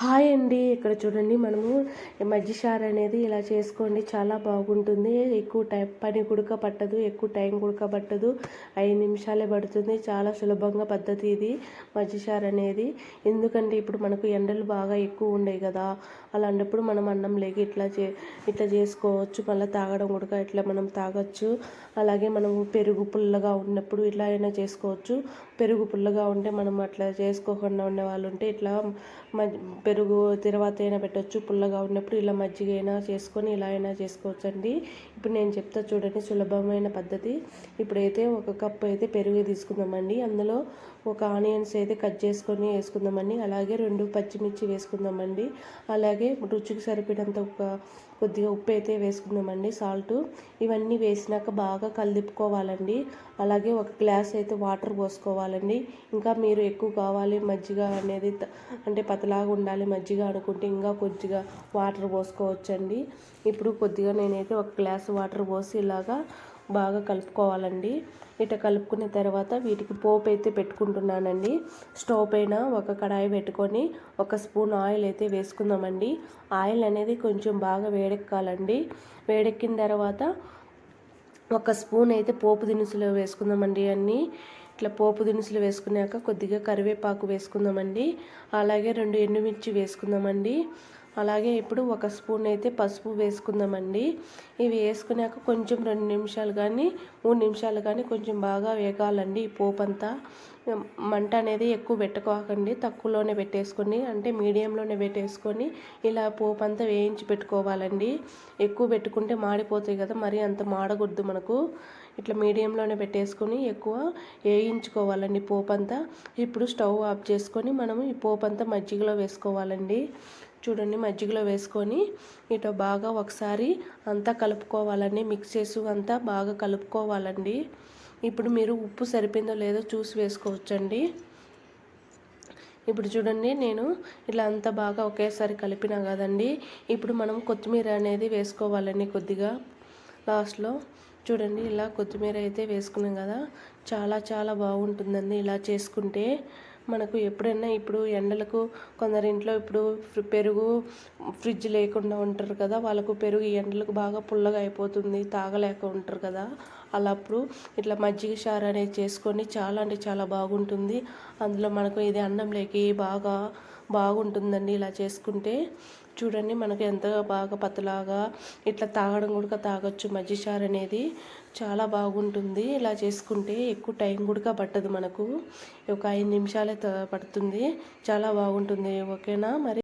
Hi అండి. ఇక్కడ చూడండి మనము మజ్జి అనేది ఇలా చేసుకోండి. చాలా బాగుంటుంది. ఎక్కువ టైం పని కుడక పట్టదు. ఎక్కువ టైం కుడక పట్టదు. ఐదు నిమిషాలే పడుతుంది. చాలా సులభంగా పద్ధతి ఇది మజ్జి అనేది. ఎందుకంటే ఇప్పుడు మనకు ఎండలు బాగా ఎక్కువ ఉండేవి కదా. అలాంటప్పుడు మనం అన్నం లేక ఇట్లా చే ఇట్లా చేసుకోవచ్చు. మళ్ళీ తాగడం గుడక ఇట్లా మనం తాగొచ్చు. అలాగే మనము పెరుగు పుల్లగా ఉన్నప్పుడు ఇట్లా అయినా చేసుకోవచ్చు. పెరుగు పుల్లగా ఉంటే మనం అట్లా చేసుకోకుండా ఉండే వాళ్ళు ఉంటే ఇట్లా పెరుగు తర్వాత అయినా పెట్టచ్చు పుల్లగా ఉన్నప్పుడు ఇలా మజ్జిగ అయినా చేసుకొని ఇలా అయినా చేసుకోవచ్చు అండి ఇప్పుడు నేను చెప్తా చూడండి సులభమైన పద్ధతి. ఇప్పుడైతే ఒక కప్ అయితే పెరుగు తీసుకుందామండి. అందులో ఒక ఆనియన్స్ అయితే కట్ చేసుకొని వేసుకుందామండి. అలాగే రెండు పచ్చిమిర్చి వేసుకుందామండి. అలాగే రుచికి సరిపడినంత ఒక కొద్దిగా ఉప్పు అయితే వేసుకుందామండి సాల్ట్. ఇవన్నీ వేసినాక బాగా కలిపుకోవాలండి. అలాగే ఒక గ్లాస్ అయితే వాటర్ పోసుకోవాలండి. ఇంకా మీరు ఎక్కువ కావాలి మజ్జిగ అనేది అంటే పతలాగా ఉండాలి మజ్జిగ అనుకుంటే ఇంకా కొద్దిగా వాటర్ పోసుకోవచ్చండి. ఇప్పుడు కొద్దిగా నేనైతే ఒక గ్లాస్ వాటర్ పోసి ఇలాగా బాగా కలుపుకోవాలండి. ఇట్లా కలుపుకున్న తర్వాత వీటికి పోపు అయితే పెట్టుకుంటున్నానండి. స్టవ్ పైన ఒక కడాయి పెట్టుకొని ఒక స్పూన్ ఆయిల్ అయితే వేసుకుందామండి. ఆయిల్ అనేది కొంచెం బాగా వేడెక్కాలండి. వేడెక్కిన తర్వాత ఒక స్పూన్ అయితే పోపు దినుసులు వేసుకుందామండి అన్నీ. ఇట్లా పోపు దినుసులు వేసుకున్నాక కొద్దిగా కరివేపాకు వేసుకుందామండి. అలాగే రెండు ఎండుమిర్చి వేసుకుందామండి. అలాగే ఇప్పుడు ఒక స్పూన్ అయితే పసుపు వేసుకుందామండి. ఇవి వేసుకున్నాక కొంచెం రెండు నిమిషాలు కానీ మూడు నిమిషాలు కానీ కొంచెం బాగా వేగాలండి ఈ పోపు అంతా మంట అనేది ఎక్కువ పెట్టుకోకండి. తక్కువలోనే పెట్టేసుకొని అంటే మీడియంలోనే పెట్టేసుకొని ఇలా పోపు అంతా వేయించి పెట్టుకోవాలండి. ఎక్కువ పెట్టుకుంటే మాడిపోతాయి కదా మరి అంత మాడకూడదు మనకు. ఇట్లా మీడియంలోనే పెట్టేసుకొని ఎక్కువ వేయించుకోవాలండి పోపు అంతా ఇప్పుడు స్టవ్ ఆఫ్ చేసుకొని మనము ఈ పోపు అంతా మజ్జిగలో వేసుకోవాలండి. చూడండి మజ్జిగలో వేసుకొని ఇటు బాగా ఒకసారి అంతా కలుపుకోవాలండి. మిక్స్ చేసి అంతా బాగా కలుపుకోవాలండి. ఇప్పుడు మీరు ఉప్పు సరిపోయిందో లేదో చూసి వేసుకోవచ్చండి. ఇప్పుడు చూడండి నేను ఇలా అంతా బాగా ఒకేసారి కలిపినా కదండి. ఇప్పుడు మనం కొత్తిమీర అనేది వేసుకోవాలండి కొద్దిగా. లాస్ట్లో చూడండి ఇలా కొత్తిమీర అయితే వేసుకున్నాం కదా. చాలా చాలా బాగుంటుందండి ఇలా చేసుకుంటే. మనకు ఎప్పుడైనా ఇప్పుడు ఎండలకు కొందరి ఇంట్లో ఇప్పుడు పెరుగు ఫ్రిడ్జ్ లేకుండా ఉంటారు కదా వాళ్ళకు పెరుగు ఈ ఎండలకు బాగా పుల్లగా అయిపోతుంది తాగలేక ఉంటారు కదా. అలాప్పుడు ఇట్లా మజ్జిగ చారు అనేది చేసుకొని చాలా అంటే చాలా బాగుంటుంది. అందులో మనకు ఇది అన్నం లేకి బాగా బాగుంటుందండి ఇలా చేసుకుంటే. చూడండి మనకు ఎంత బాగా పతలాగా ఇట్లా తాగడం కూడా తాగొచ్చు మజ్జిచారు అనేది. చాలా బాగుంటుంది ఇలా చేసుకుంటే. ఎక్కువ టైం కూడా పట్టదు మనకు. ఒక ఐదు నిమిషాలే పడుతుంది. చాలా బాగుంటుంది. ఓకేనా మరి?